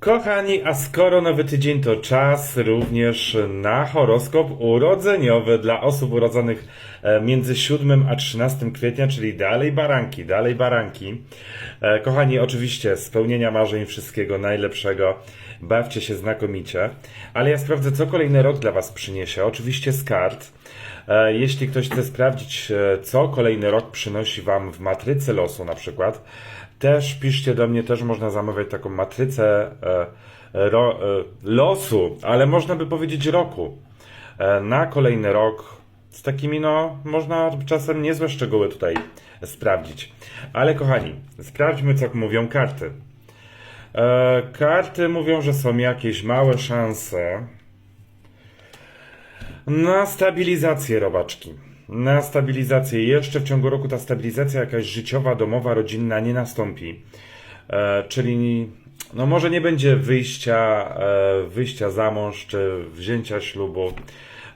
Kochani, a skoro nowy tydzień to czas również na horoskop urodzeniowy dla osób urodzonych e, między 7 a 13 kwietnia, czyli dalej baranki, dalej baranki. E, Kochani, oczywiście spełnienia marzeń, wszystkiego najlepszego. Bawcie się znakomicie. Ale ja sprawdzę, co kolejny rok dla Was przyniesie. Oczywiście z kart. E, Jeśli ktoś chce sprawdzić, co kolejny rok przynosi Wam w matrycy losu na przykład, też piszcie do mnie, też można zamawiać taką matrycę e, ro, e, losu, ale można by powiedzieć roku. E, na kolejny rok z takimi, no, można czasem niezłe szczegóły tutaj sprawdzić. Ale kochani, sprawdźmy, co mówią karty. E, karty mówią, że są jakieś małe szanse na stabilizację robaczki. Na stabilizację. Jeszcze w ciągu roku ta stabilizacja jakaś życiowa, domowa, rodzinna nie nastąpi. E, czyli no może nie będzie wyjścia, e, wyjścia za mąż czy wzięcia ślubu.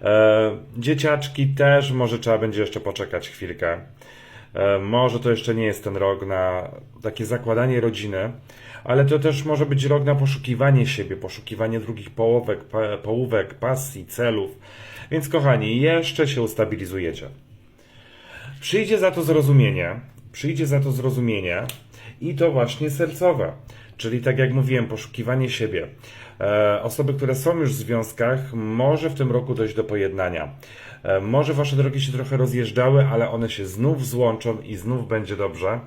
E, dzieciaczki też może trzeba będzie jeszcze poczekać chwilkę. E, Może to jeszcze nie jest ten rok na takie zakładanie rodziny, ale to też może być rok na poszukiwanie siebie, poszukiwanie drugich połówek, pa, połówek, pasji, celów. Więc kochani, jeszcze się ustabilizujecie. Przyjdzie za to zrozumienie, przyjdzie za to zrozumienie i to właśnie sercowe. Czyli tak jak mówiłem, poszukiwanie siebie. E, osoby, które są już w związkach, może w tym roku dojść do pojednania. E, może wasze drogi się trochę rozjeżdżały, ale one się znów złączą i znów będzie dobrze.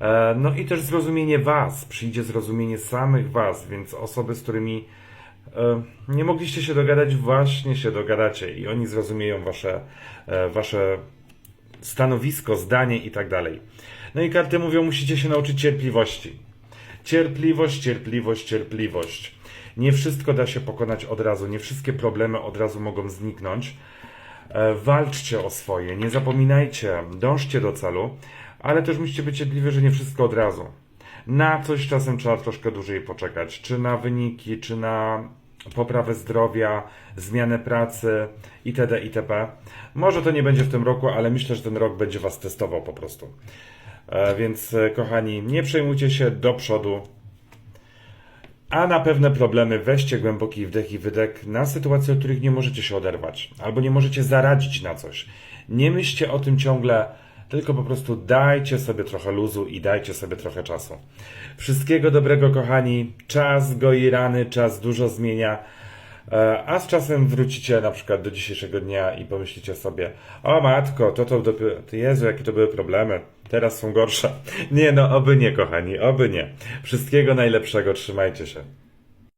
E, no i też zrozumienie was, przyjdzie zrozumienie samych was, więc osoby, z którymi e, nie mogliście się dogadać, właśnie się dogadacie i oni zrozumieją wasze, e, wasze stanowisko, zdanie i tak dalej. No i karty mówią, musicie się nauczyć cierpliwości. Cierpliwość, cierpliwość, cierpliwość. Nie wszystko da się pokonać od razu, nie wszystkie problemy od razu mogą zniknąć. E, Walczcie o swoje, nie zapominajcie, dążcie do celu, ale też musicie być cierpliwi, że nie wszystko od razu. Na coś czasem trzeba troszkę dłużej poczekać, czy na wyniki, czy na poprawę zdrowia, zmianę pracy itd. itp. Może to nie będzie w tym roku, ale myślę, że ten rok będzie Was testował po prostu. E, Więc e, kochani, nie przejmujcie się do przodu. A na pewne problemy weźcie głęboki wdech i wydech na sytuacje, od których nie możecie się oderwać, albo nie możecie zaradzić na coś. Nie myślcie o tym ciągle, tylko po prostu dajcie sobie trochę luzu i dajcie sobie trochę czasu. Wszystkiego dobrego, kochani. Czas goi rany, czas dużo zmienia. E, A z czasem wrócicie na przykład do dzisiejszego dnia i pomyślicie sobie, o matko, to to dopiero, Jezu, jakie to były problemy, teraz są gorsze. Nie no, oby nie, kochani, oby nie. Wszystkiego najlepszego, trzymajcie się.